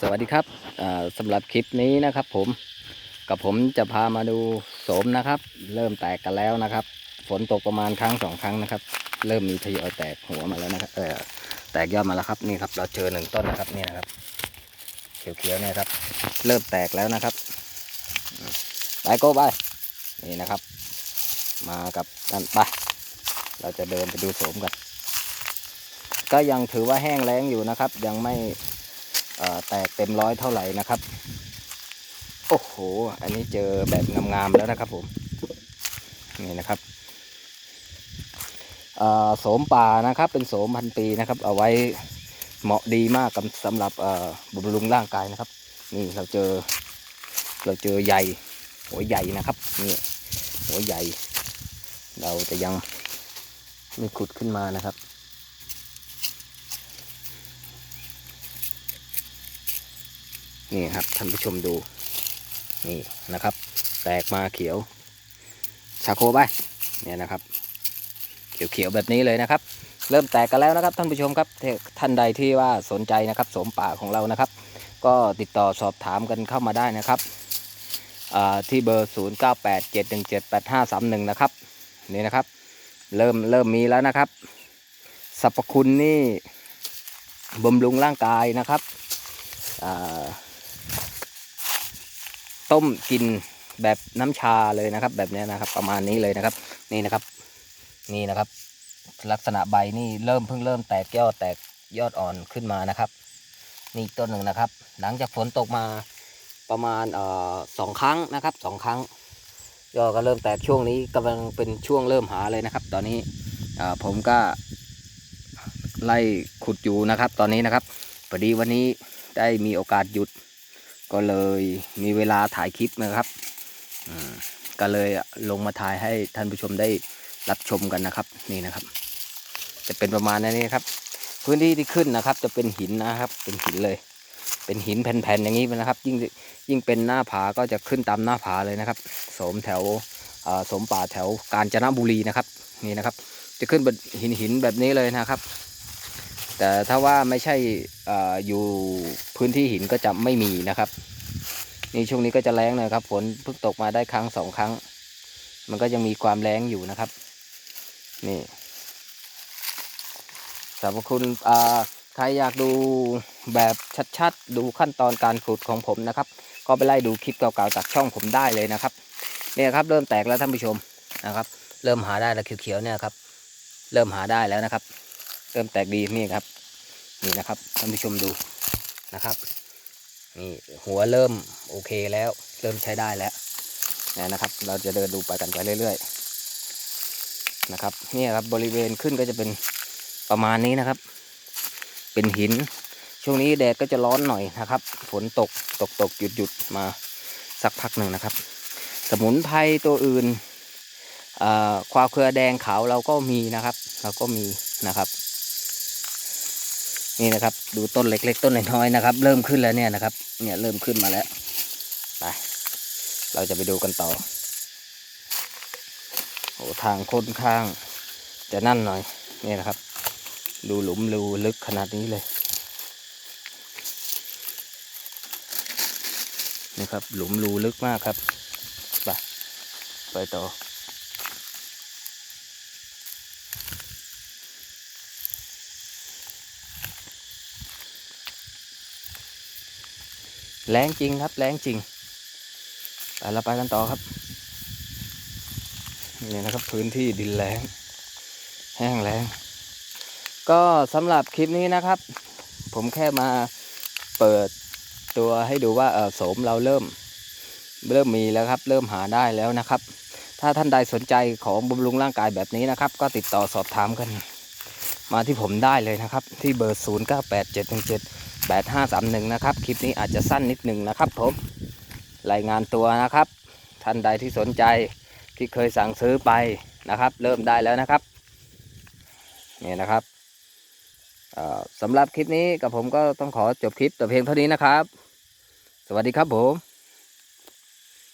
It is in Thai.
สวัสดีครับสำหรับคลิปนี้นะครับ ผมกับผมจะพามาดูโสมนะครับ เริ่มแตกกันแล้วนะครับ ฝนตกประมาณครั้งสองครั้งนะครับ เริ่มมีทยอยแตกหัวมาแล้วนะครับเออแตกยอดมาแล้วครับนี่ครับ เราเจอหนึ่งต้นนะครับนี่นะครับ เขียวๆเนี่ยครับ เริ่มแตกแล้วนะครับไปโก้ไปนี่นะครับ มากับนั่นไปเราจะเดินไปดูโสมกันก็ยังถือว่าแห้งแล้งอยู่นะครับ ยังไม่ แตกเต็มร้อยเท่าไหร่นะครับ โอ้โห อันนี้เจอแบบงามๆแล้วนะครับผม นี่นะครับโสมป่านะครับ เป็นโสมพันปีนะครับ เอาไว้เหมาะดีมากกับสำหรับบำรุงร่างกายนะครับ นี่เราเจอ เราเจอใหญ่ หัวใหญ่นะครับ นี่หัวใหญ่ เราจะยังไม่ขุดขึ้นมานะครับ นี่ครับท่านผู้ชมดู นี่นะครับ แตกมาเขียว ชาโคไปเนี่ยนะครับ เขียวๆแบบนี้เลยนะครับ เริ่มแตกกันแล้วนะครับ ท่านผู้ชมครับท่านใดที่ว่าสนใจนะครับสมป่าของเรานะครับ ก็ติดต่อสอบถามกันเข้ามาได้นะครับที่เบอร์ 0 9 8 7 1 7 8 5 3 1 นะครับนี่นะครับเริ่มเริ่มมีแล้วนะครับสรรพคุณนี่บำรุงร่างกายนะครับ ต้มกินแบบน้ำชาเลยนะครับ แบบนี้นะครับ ประมาณนี้เลยนะครับ นี่นะครับ นี่นะครับ ลักษณะใบนี่เริ่มเพิ่งเริ่มแตกยอดแตกยอดอ่อนขึ้นมานะครับ นี่ต้นหนึ่งนะครับ หลังจากฝนตกมาประมาณสองครั้งนะครับสองครั้งยอดก็เริ่มแตกช่วงนี้กำลังเป็นช่วงเริ่มหาเลยนะครับ ตอนนี้ผมก็ไล่ขุดอยู่นะครับ ตอนนี้นะครับพอดีวันนี้ได้มีโอกาสหยุด ก็เลยมีเวลาถ่ายคลิปนะครับก็เลยลงมาถ่ายให้ท่านผู้ชมได้รับชมกันนะครับนี่นะครับ จะเป็นประมาณนี้ครับ พื้นที่ที่ขึ้นนะครับ จะเป็นหินนะครับ เป็นหินเลย เป็นหินแผ่นๆอย่างนี้นะครับ ยิ่งยิ่งเป็นหน้าผาก็จะขึ้นตามหน้าผาเลยนะครับสมแถวสมป่าแถวกาญจนบุรีนะครับ นี่นะครับ จะขึ้นบนหินหินแบบนี้เลยนะครับ แต่ถ้าว่าไม่ใช่ออยู่พื้นที่หินก็จะไม่มีนะครับ นี่ช่วงนี้ก็จะแรงนะครับฝนเพิ่งตกมาได้ครั้งสองครั้ง มันก็ยังมีความแรงอยู่นะครับ นี่สรรพคุณใครอยากดูแบบชัดๆ ดูขั้นตอนการขุดของผมนะครับ ก็ไปไล่ดูคลิปเก่าๆจากช่องผมได้เลยนะครับเนี่ยครับเริ่มแตกแล้วท่านผู้ชมนะครับ เริ่มหาได้แล้วเขียวๆเนี่ยครับ เริ่มหาได้แล้วนะครับ เริ่มแตกดีนี่ครับ นี่นะครับท่านผู้ชมดูนะครับนี่หัวเริ่มโอเคแล้ว เริ่มใช้ได้แล้วนี่นะครับ เราจะเดินดูไปกันไปเรื่อย ๆ นะครับนี่ครับบริเวณขึ้นก็จะเป็นประมาณนี้นะครับ เป็นหิน ช่วงนี้แดดก็จะร้อนหน่อยนะครับ ฝนตกตกตกหยุดหยุดมาสักพักหนึ่งนะครับ สมุนไพรตัวอื่นควาเครือแดงขาวเราก็มีนะครับ เราก็มีนะครับ นี่นะครับ ดูต้นเล็ก ๆ ต้นน้อยๆนะครับ เริ่มขึ้นแล้วเนี่ยนะครับ เนี่ยเริ่มขึ้นมาแล้วไปเราจะไปดูกันต่อโอ้ทางค่อนข้าง จะนั่นหน่อยนี่นะครับ ดูหลุมรูลึกขนาดนี้เลยนี่ครับหลุมรูลึกมากครับ ไปไปต่อ แรงจริงครับ แรงจริงไปเราไปกันต่อครับ นี่นะครับ พื้นที่ดินแรงแห้งแล้งก็สำหรับคลิปนี้นะครับ ผมแค่มาเปิดตัวให้ดูว่าเออโสมเราเริ่ม เริ่มมีแล้วครับ เริ่มหาได้แล้วนะครับ ถ้าท่านใดสนใจของบำรุงร่างกายแบบนี้นะครับ ก็ติดต่อสอบถามกัน มาที่ผมได้เลยนะครับ ที่เบอร์ 0 9 8 7 1 7 8531 นะครับ คลิปนี้อาจจะสั้นนิดหนึ่งนะครับผม รายงานตัวนะครับ ท่านใดที่สนใจที่เคยสั่งซื้อไปนะครับ เริ่มได้แล้วนะครับนี่นะครับสำหรับคลิปนี้กับผมก็ต้องขอจบคลิปแต่เพียงเท่านี้นะครับ สวัสดีครับผม